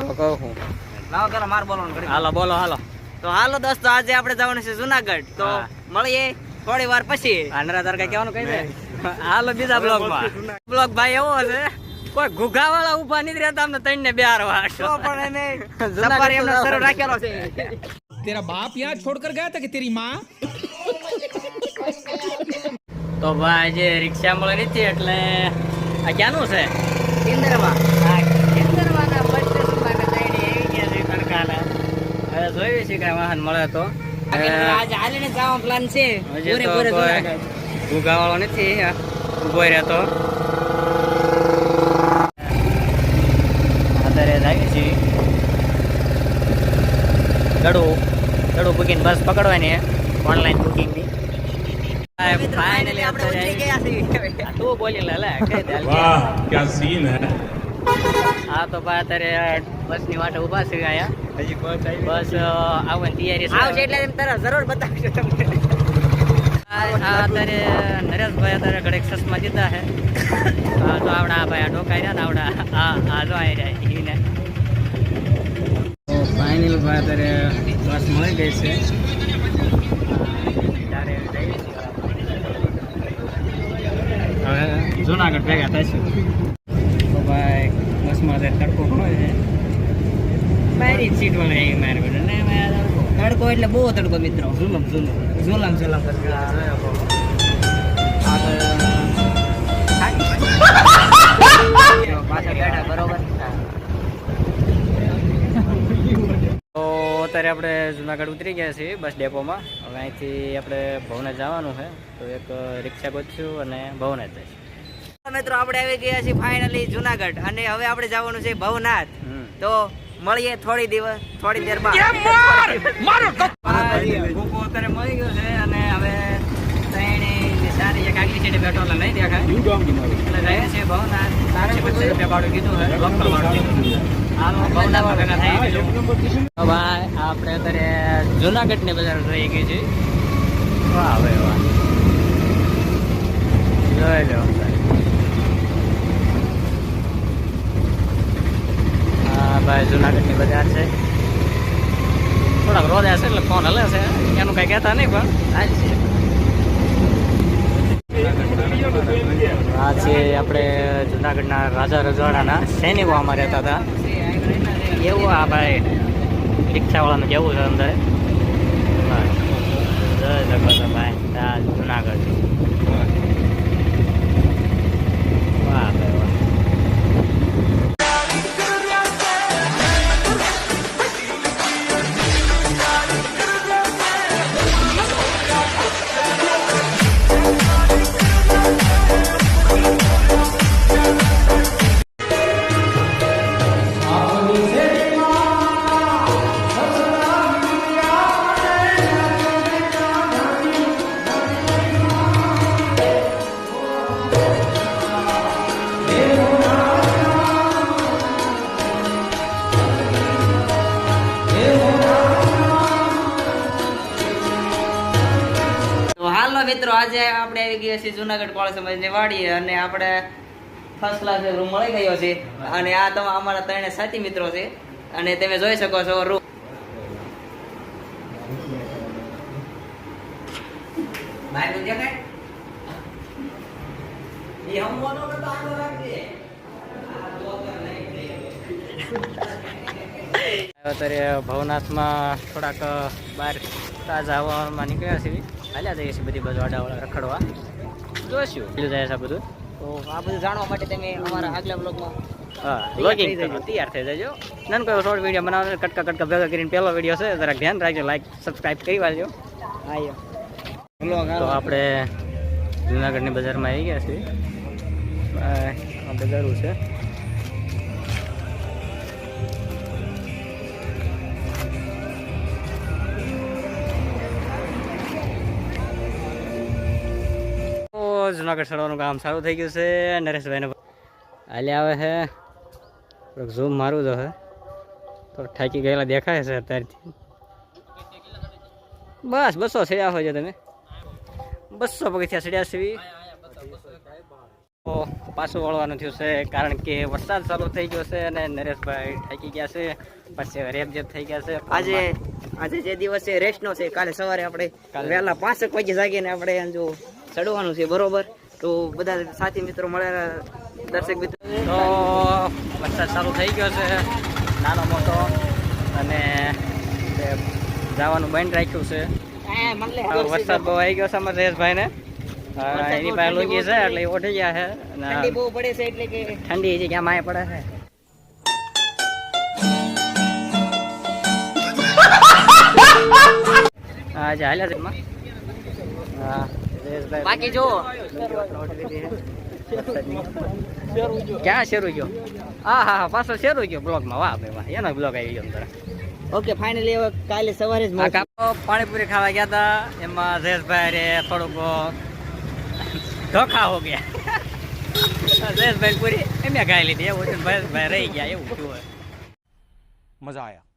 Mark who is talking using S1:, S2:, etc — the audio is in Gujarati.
S1: હાલો કહું હું.
S2: લાવો પેલા માર બોલવાનું
S1: હાલો બોલો હાલો.
S2: તો હાલો દોસ્તો આજે આપણે જવાનું છે જુનાગઢ. તો મળીએ થોડી વાર પછી.
S1: આંડરા તાર કહેવાનું કહી હાલો બીજા બ્લોગમાં બ્લોગ ભાઈ એવો છે કોઈ ઘુઘા વાળા ઊભા નથી રહેતા અમને ત્રણ ને બે
S2: વાર પણ એને સફારી એમનો શરૂ રાખેલો છે.
S3: તેરા બાપ યાર છોડકર ગયા હતા કે તેરી માં?
S1: તો ભાઈ જે રિક્ષા મળે નથી એટલે આ ક્યાંનું છે?
S2: ઇન્દરમાં.
S1: હા જોઈએ છે કઈ વાહન મળે તો.
S2: પ્લાન છે. હું
S1: ઉગાવાળો નથી ઊભો રહેતો. અત્યારે જાય છે ગળું ગળું બુકિંગ બસ પકડવાની ઓનલાઈન બુકિંગની ફાઇનલી
S2: આપણે ઉતરી ગયા છીએ.
S1: તું બોલી લે
S4: વાહ ક્યા સીન હે?
S1: હા તો ભાઈ અત્યારે બસની વાટે ઊભા છે અહીંયા. હજી બસ અ, આવવાની તૈયારી છે.
S2: આવશે એટલે એમ તરત જરૂર બતાવશે તમને.
S1: અત્યારે નરેશભાઈ અત્યારે ઘડેક ચશ્મા જીતા છે. તો આવડા ભાઈ આ ડોકાઈ રહ્યા ને આવડા. હા હા જો આવી રહ્યા ઈને તો ફાઇનલ ભાઈ અત્યારે બસ મળી ગઈ છે. જુનાગઢ ભેગા થઈશું. તો ભાઈ બસમાં તડકો ઘણો છે. મારી સીટ વાળી એ મારી બેટા ને તડકો.
S2: એટલે બહુ તડકો મિત્રો.
S1: ઝુલમ ઝુલમ.
S2: ઝુલમ ઝુલમ.
S1: અત્યારે આપણે જુનાગઢ ઉતરી ગયા છીએ બસ ડેપોમાં. હવે અહીંથી આપણે ભવને જવાનું છે. તો એક રિક્ષા ગોતશું અને ભવને જઈશું.
S2: મિત્રો આપણે આવી ગયા છીએ ફાઇનલી જુનાગઢ. અને હવે આપણે જવાનું છે ભવનાથ. તો મળીએ થોડી દિવસ થોડી દેર બાદ.
S1: ભૂકો અત્યારે મળી ગયો છે અને હવે ત્રણેય સારી એક આગલી સાઈડે બેઠો એટલે નહીં દેખાય એટલે જઈએ છીએ ભવનાથ. તારે પચીસ રૂપિયા ભાડું કીધું છે લોકલ ભાડું ભાઈ આપણે અત્યારે જુનાગઢની બજાર રહી ગઈ છે વાહ ભાઈ વાહ. જોઈ લો હા ભાઈ જુનાગઢની બજાર છે. થોડાક રોજા છે એટલે ફોન હલે છે. એનું કઈ કહેતા નહીં પણ હાલ છે. આ છે આપણે જુનાગઢના રાજા રજવાડાના. સૈનિકો અમારે રહેતા હતા? એવું આ ભાઈ રિક્ષાવાળાનું કેવું છે અંદર.
S2: હાલો મિત્રો આજે આપણે આવી ગયા છીએ જુનાગઢ કોળ સમાજની વાડી અને આપણે ફર્સ્ટ ક્લાસ રૂમ મળી ગયો છે. અને આ તમે, અમારા ત્રણે સાથી મિત્રો છે. અને તમે જોઈ શકો છો રૂમ
S1: અત્યારે ભવનાથમાં થોડાક બહાર તાજા હવામાં નીકળ્યા છે હાલ્યા જઈએ છીએ બધી બાજુ આડાવાળા રખડવા. જોઈશું બીજું જાય છે બધું?
S2: તો આ બધું જાણવા માટે તમે અમારા આગલા બ્લોગમાં
S1: હા
S2: તૈયાર
S1: લોગિંગ
S2: થઈ જજો.
S1: તૈયાર થઈ જજો. નાનો કોઈ શોર્ટ વીડિયો બનાવવાનો કટકા કટકા ભેગા કરીને પહેલો વીડિયો છે જરાક ધ્યાન રાખજો લાઈક સબસ્ક્રાઈબ કરી વાળજો. તો આપણે જુનાગઢની બજારમાં આવી ગયા છીએ. આ આ બજારું છે. જુનાગઢ ચડવાનું કામ સારું થઈ ગયું છે નરેશભાઈને હાલે આવે છે થોડુંક ઝૂમ મારું તો હે. તો થાકી ગયેલા દેખાય છે અત્યારથી. બસ બસો ચડ્યા હોય છે તમે. બસો પગથિયા ચડ્યા છે. પાછું વળવાનું થયું છે કારણ કે વરસાદ ચાલુ થઈ ગયો છે અને નરેશભાઈ થાકી ગયા છે. પછી રેપ જેપ થઈ ગયા છે.
S2: આજે આજે જે દિવસ છે રેસ્ટ નો છે કાલે સવારે આપણે. વહેલા પાંચેક વાગે જાગીને આપણે જો ચડવાનું છે બરોબર? તો બધા સાથી મિત્રો મળ્યા દર્શક મિત્રો.
S1: તો વરસાદ ચાલુ થઈ ગયો છે નાનો મોટો અને જવાનું બંધ રાખ્યું છે. વરસાદ બહુ આવી ગયો છે અમારે નરેશભાઈને અ, એની પાસે લુંગી છે એટલે એ ગયા છે.
S2: ઠંડી બહુ પડે છે એટલે કે
S1: ઠંડી છે ક્યાં માય પડે છે. હા જે હાલ્યા છે હા.
S2: બાકી જો
S1: ક્યાં શેરું ગયો હા હા હા પાછો શેરું ગયો બ્લોગમાં. વાહ ભાઈ વાહ. એનો બ્લોગ આવી ગયો
S2: ઓકે ફાઇનલી હવે કાલે સવારે જ
S1: પાણીપુરી ખાવા ગયા હતા. એમાં જયેશભાઈ રે થોડુંક ધોખા હો ગયા. જયેશભાઈ પૂરી. એમ ખાઈ લીધી. એવું ભાઈ રહી ગયા એવું
S3: મજા આવ્યા